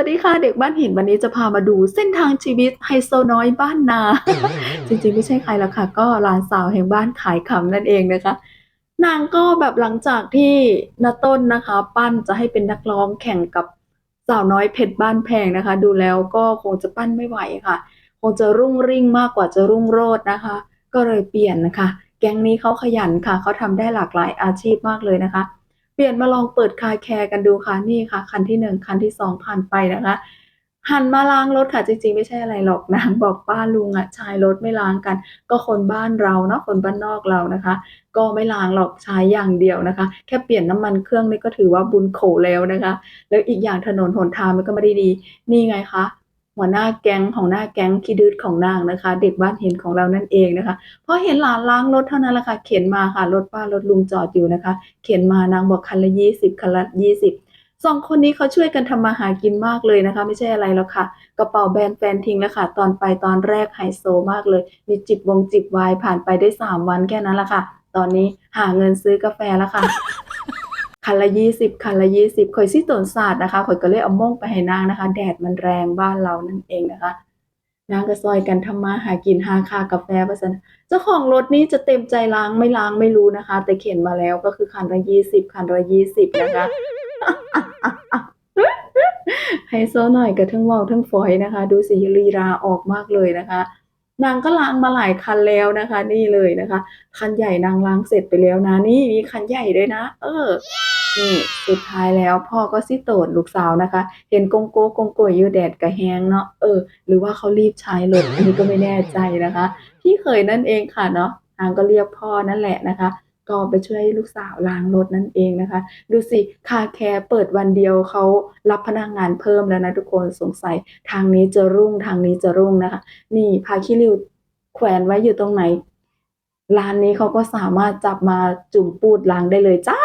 วัสดีค่ะเด็กบ้านหินวันนี้จะพามาดูเส้นทางชีวิตไฮโซน้อยบ้านนา จริงๆไม่ใช่ใครละค่ะ ก็หลานสาวแห่งบ้านขายขำนั่นเองนะคะ นางก็แบบหลังจากที่นาต้นนะคะ ปั้นจะให้เป็นนักร้องแข่งกับสาวน้อยเพชรบ้านแพงนะคะ ดูแล้วก็คงจะปั้นไม่ไหวค่ะ คงจะรุ่งริ่งมากกว่าจะรุ่งโรจน์นะคะ ก็เลยเปลี่ยนนะคะ แก๊งนี้เขาขยันค่ะเขาทำได้หลากหลายอาชีพมากเลยนะคะ เปลี่ยนมาลองเปิดคาแคร์กันดูค่ะนี่ค่ะ คันที่หนึ่งคันที่สองผ่านไปนะคะ หันมาล้างรถค่ะจริงๆ ไม่ใช่อะไรหรอกนางบอกป้าลุงอะชายรถไม่ล้างกัน ก็คนบ้านเราเนาะคนบ้านนอกเรานะคะ ก็ไม่ล้างหรอกใช้อย่างเดียวนะคะ แค่เปลี่ยนน้ำมันเครื่องนี่ก็ถือว่าบุญโขแล้วนะคะ แล้วอีกอย่างถนนหนทางมันก็ไม่ได้ดี นี่ไงคะ หัวหน้าแก๊งของหน้าแก๊งขี้ดื้อของนางนะคะ เด็กบ้านเห็นของเรานั่นเองนะคะพอเห็นหลานล้างรถเท่านั้นแหละค่ะเข็นมาค่ะรถป้ารถลุงจอดอยู่นะคะ เข็นมานางบอกคันละยี่สิบคันละยี่สิบสองคนนี้เขาช่วยกันทำมาหากินมากเลยนะคะ ไม่ใช่อะไรหรอกค่ะ กระเป๋าแบรนด์แฟนทิ้งแล้วค่ะ ตอนไปตอนแรกไฮโซมากเลย มีจิบวงจิบไวน์ผ่านไปได้สามวันแค่นั้นแหละค่ะ ตอนนี้หาเงินซื้อกาแฟแล้วค่ะ คันละยี่สิบคันละยี่สิบข่อยซี่ตนศาสตร์นะคะข่อยก็เลยเอาม่งไปให้นางนะคะ แดดมันแรงบ้านเรานั่นเองนะคะ นางก็ซอยกันทำมาหากินหาคากาแฟประสันเจ้าของรถนี้จะเต็มใจล้างไม่ล้างไม่รู้นะคะ แต่เขียนมาแล้วก็คือคันละยี่สิบคันละยี่สิบนะคะไฮโซหน่อยกับทั้งว้าทั้งฝอยนะคะ ดูสิลีราออกมากเลยนะคะนางก็ล้างมาหลายคันแล้วนะคะ นี่เลยนะคะ คันใหญ่นางล้างเสร็จไปแล้วนะ นี่มีคันใหญ่ด้วยนะ เออ นี่สุดท้ายแล้วพ่อก็สิโตดลูกสาวนะคะ เห็นกงโก้กงโกยอยู่แดดกระแฮงเนาะเออ หรือว่าเขารีบใช้รถอันนี้ก็ไม่แน่ใจนะคะ พี่เขยนั่นเองค่ะเนาะนางก็เรียกพ่อนั่นแหละนะคะ ก็ไปช่วยลูกสาวล้างรถนั่นเองนะคะ ดูสิคาแคร์เปิดวันเดียวเขารับพนักงานเพิ่มแล้วนะทุกคนสงสัยทางนี้จะรุ่งทางนี้จะรุ่งนะคะ นี่พาคิริวแขวนไว้อยู่ตรงไหนร้านนี้เขาก็สามารถจับมาจุ่มปูดล้างได้เลยจ้า